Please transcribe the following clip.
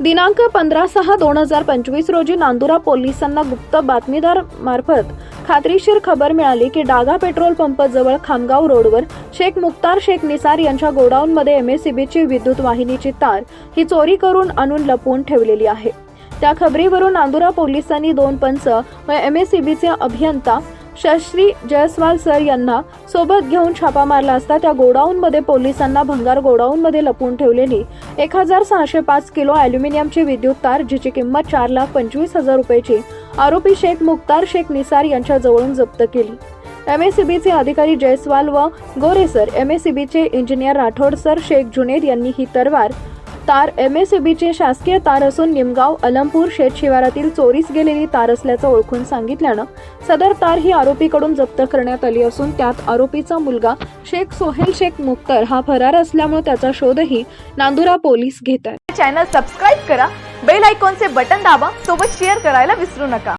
दिनांक पंधरा सहा दोन हजार पंचवीस रोजी नांदुरा पोलिसांना गुप्त बातमीदार मार्फत खात्रीशीर खबर मिळाली की डागा पेट्रोल पंप जवळ खामगाव रोडवर शेख मुक्तार शेख निसार यांच्या गोडाऊनमध्ये एमएससीबीची विद्युत वाहिनीची तार ही चोरी करून आणून लपवून ठेवलेली आहे. त्या खबरीवरून नांदुरा पोलिसांनी दोन पंच व एमएससीबीचे अभियंता शश्री जयस्वाल सर यांना सोबत घेऊन छापा मारला असता त्या गोडाऊनमध्ये पोलिसांना भंगार गोडाऊनमध्ये लपवून ठेवलेली एक हजार सहाशे पाच किलो अॅल्युमिनियमची विद्युत तार जिची किंमत चार लाख पंचवीस हजार रुपयाची आरोपी शेख मुक्तार शेख निसार यांच्या जवळून जप्त केली. एम एस चे अधिकारी जयस्वाल व Gore sir M S engineer Rathod sir Shaikh Junaid यांनी ही तरवार तार एम एस चे शासकीय तार असून निमगाव अलमपूर शेत शिवारातील चोरीस गेलेली तार असल्याचं ओळखून सांगितल्यानं सदर तार ही आरोपीकडून जप्त करण्यात आली असून त्यात आरोपीचा मुलगा शेख सोहेल शेख मुक्तर हा फरार असल्यामुळे त्याचा शोधही नांदुरा पोलीस घेत आहेत. चॅनल सबस्क्राईब करा बेल आयकॉनचे बटन दाबा सोबत शेअर करायला विसरू नका.